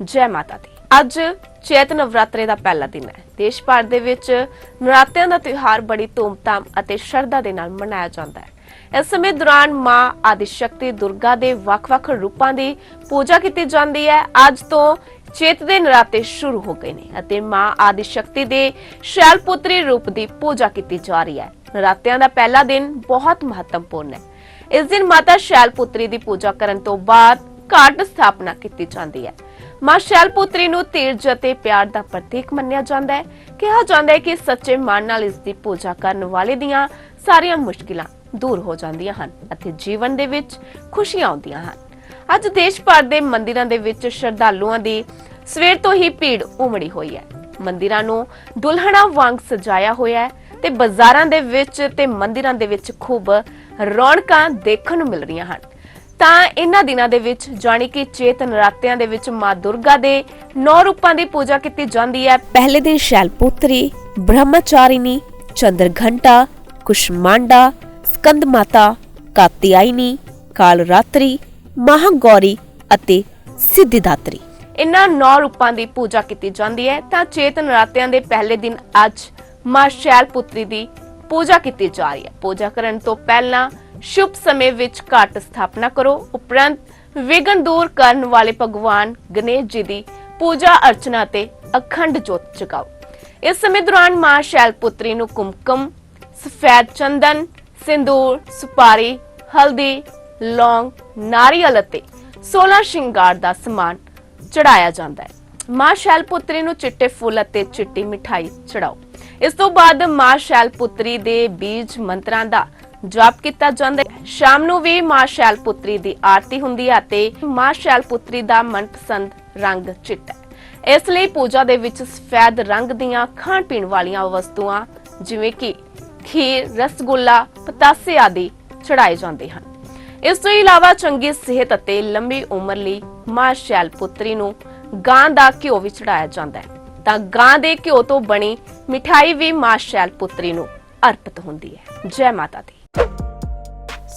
ਜੈ ਮਾਤਾ ਦੀ। ਅੱਜ ਚੇਤ ਨਵਰਾਤਰੇ ਦਾ ਪਹਿਲਾ ਦਿਨ ਹੈ। ਦੇਸ਼ ਭਰ ਦੇ ਵਿੱਚ ਨਰਾਤਿਆਂ ਦਾ ਤਿਉਹਾਰ ਬੜੀ ਧੂਮਧਾਮ ਅਤੇ ਸ਼ਰਧਾ ਦੇ ਨਾਲ ਮਨਾਇਆ ਜਾਂਦਾ ਹੈ। ਇਸ ਸਮੇਂ ਦੌਰਾਨ ਮਾਂ ਆਦਿ ਸ਼ਕਤੀ ਦੁਰਗਾ ਦੇ ਵੱਖ-ਵੱਖ ਰੂਪਾਂ ਦੀ ਪੂਜਾ ਕੀਤੀ ਜਾਂਦੀ ਹੈ। ਅੱਜ ਤੋਂ ਚੇਤ ਦੇ ਨਰਾਤੇ ਸ਼ੁਰੂ ਹੋ ਗਏ ਨੇ ਅਤੇ ਮਾਂ ਆਦਿ ਸ਼ਕਤੀ ਦੇ ਸ਼ੈਲ ਸ਼ੈਲਪੁੱਤਰੀ ਰੂਪ ਦੀ ਪੂਜਾ ਕੀਤੀ ਜਾ ਰਹੀ ਹੈ। ਨਰਾਤਿਆਂ ਦਾ ਪਹਿਲਾ ਦਿਨ ਬਹੁਤ ਮਹੱਤਵਪੂਰਨ ਹੈ। ਇਸ ਦਿਨ ਮਾਤਾ ਸ਼ੈਲ ਪੁੱਤਰੀ ਦੀ ਪੂਜਾ ਕਰਨ ਤੋਂ ਬਾਅਦ ਘਾਟ ਸਥਾਪਨਾ ਕੀਤੀ ਜਾਂਦੀ ਹੈ। ਮਾਂ ਸ਼ੈਲਪੁੱਤਰੀ ਨੂੰ ਧੀਰਜ ਅਤੇ ਪਿਆਰ ਦਾ ਪ੍ਰਤੀਕ ਮੰਨਿਆ ਜਾਂਦਾ ਹੈ। ਕਿਹਾ ਜਾਂਦਾ ਹੈ ਕਿ ਸੱਚੇ ਮਨ ਨਾਲ ਇਸ ਦੀ ਪੂਜਾ ਕਰਨ ਵਾਲੇ ਦੀਆਂ ਸਾਰੀਆਂ ਮੁਸ਼ਕਿਲਾਂ ਦੂਰ ਹੋ ਜਾਂਦੀਆਂ ਹਨ ਅਤੇ ਜੀਵਨ ਦੇ ਵਿੱਚ ਖੁਸ਼ੀਆਂ ਆਉਂਦੀਆਂ ਹਨ। ਅੱਜ ਦੇਸ਼ ਭਰ ਦੇ ਮੰਦਿਰਾਂ ਦੇ ਵਿੱਚ ਸ਼ਰਧਾਲੂਆਂ ਦੀ ਸਵੇਰ ਤੋਂ ਹੀ ਭੀੜ ਉਮੜੀ ਹੋਈ ਹੈ। ਮੰਦਿਰਾਂ ਨੂੰ ਦੁਲਹਣਾ ਵਾਂਗ ਸਜਾਇਆ ਹੋਇਆ ਹੈ ਤੇ ਬਾਜ਼ਾਰਾਂ ਦੇ ਵਿੱਚ ਤੇ ਮੰਦਿਰਾਂ ਦੇ ਵਿੱਚ ਖੂਬ ਰੌਣਕਾਂ ਦੇਖਣ ਨੂੰ ਮਿਲ ਰਹੀਆਂ ਹਨ। ਤਾਂ ਇਹਨਾਂ ਦਿਨਾਂ ਦੇ ਵਿੱਚ ਜਾਣੀ ਕਿ ਚੇਤ ਨਰਾਤਿਆਂ ਦੇ ਵਿੱਚ ਮਾਂ ਦੁਰਗਾ ਦੇ ਨੌ ਰੂਪਾਂ ਦੀ ਪੂਜਾ ਕੀਤੀ ਜਾਂਦੀ ਹੈ। ਪਹਿਲੇ ਦਿਨ ਸ਼ੈਲਪੁੱਤਰੀ ਬ੍ਰਹਮਚਾਰਿਣੀ ਚੰਦਰਘੰਟਾ ਕੁਸ਼ਮਾਂਡਾ ਸਕੰਦ ਮਾਤਾ ਕਾਤਿਆਇਨੀ ਕਾਲਰਾਤਰੀ ਮਹਾਗੌਰੀ ਅਤੇ ਸਿੱਧੀਦਾਤਰੀ। ਇਹਨਾਂ ਨੌ ਰੂਪਾਂ ਦੀ ਪੂਜਾ ਕੀਤੀ ਜਾਂਦੀ ਹੈ। ਤਾਂ ਚੇਤ ਨਰਾਤਿਆਂ ਦੇ ਪਹਿਲੇ ਦਿਨ ਅੱਜ ਮਾਂ ਸ਼ੈਲਪੁੱਤਰੀ ਦੀ ਪੂਜਾ ਕੀਤੀ ਜਾ ਰਹੀ ਹੈ। ਪੂਜਾ ਕਰਨ ਤੋਂ ਪਹਿਲਾਂ ਸ਼ੁਭ ਸਮੇਂ ਵਿੱਚ ਘਟ ਸਥਾਪਨਾ ਕਰੋ। ਉਪਰੰਤ ਵਿਗਨ ਦੂਰ ਕਰਨ ਵਾਲੇ ਭਗਵਾਨ ਗਣੇਸ਼ ਜੀ ਦੀ ਪੂਜਾ ਅਰਚਨਾ ਤੇ ਅਖੰਡ ਜੋਤ ਜਗਾਓ। ਇਸ ਸਮੇਂ ਦੌਰਾਨ ਮਾਂ ਸ਼ੈਲਪੁੱਤਰੀ ਨੂੰ ਕੁਮਕਮ, ਸਫੈਦ ਚੰਦਨ, ਸਿੰਦੂਰ, ਸੁਪਾਰੀ, ਹਲਦੀ, ਲੌਂਗ, ਨਾਰੀਅਲ ਅਤੇ 16 ਸ਼ਿੰਗਾਰ ਦਾ ਸਮਾਨ ਚੜਾਇਆ ਜਾਂਦਾ ਹੈ। ਮਾਂ ਸ਼ੈਲਪੁੱਤਰੀ ਨੂੰ ਚਿੱਟੇ ਫੁੱਲ ਅਤੇ ਚਿੱਟੀ ਮਿਠਾਈ ਚੜਾਓ। ਇਸ ਤੋਂ ਬਾਅਦ ਮਾਂ ਸ਼ੈਲਪੁੱਤਰੀ ਦੇ ਬੀਜ ਮੰਤਰਾਂ ਦਾ ਜਾਪ ਕੀਤਾ ਜਾਂਦਾ ਹੈ। ਸ਼ਾਮ ਨੂੰ ਵੀ ਮਾਂ ਸ਼ੈਲਪੁੱਤਰੀ ਦੀ ਆਰਤੀ ਹੁੰਦੀ ਹੈ ਅਤੇ ਮਾਂ ਸ਼ੈਲ ਸ਼ੈਲਪੁੱਤਰੀ ਦਾ ਮਨਪਸੰਦ ਰੰਗ ਚਿੱਟਾ ਇਸ ਲਈ ਪੂਜਾ ਦੇ ਵਿੱਚ ਸਫੈਦ ਰੰਗ ਦੀਆਂ ਖਾਣ ਪੀਣ ਵਾਲੀਆਂ ਵਸਤੂਆਂ ਜਿਵੇਂ ਕਿ ਖੀਰ, ਰਸਗੁੱਲਾ, ਪਤਾਸੇ ਆਦਿ ਚੜਾਏ ਜਾਂਦੇ ਹਨ। ਇਸ ਤੋਂ ਇਲਾਵਾ ਚੰਗੀ ਸਿਹਤ ਅਤੇ ਲੰਬੀ ਉਮਰ ਲਈ ਮਾਂ ਸ਼ੈਲਪੁੱਤਰੀ ਨੂੰ ਗਾਂ ਦਾ ਘਿਓ ਵੀ ਚੜਾਇਆ ਜਾਂਦਾ ਹੈ। ਤਾਂ ਗਾਂ ਦੇ ਘਿਓ ਤੋਂ ਬਣੀ ਮਿਠਾਈ ਵੀ ਮਾਂ ਸ਼ੈਲ ਸ਼ੈਲਪੁੱਤਰੀ ਨੂੰ ਅਰਪਿਤ ਹੁੰਦੀ ਹੈ। ਜੈ ਮਾਤਾ ਦੀ।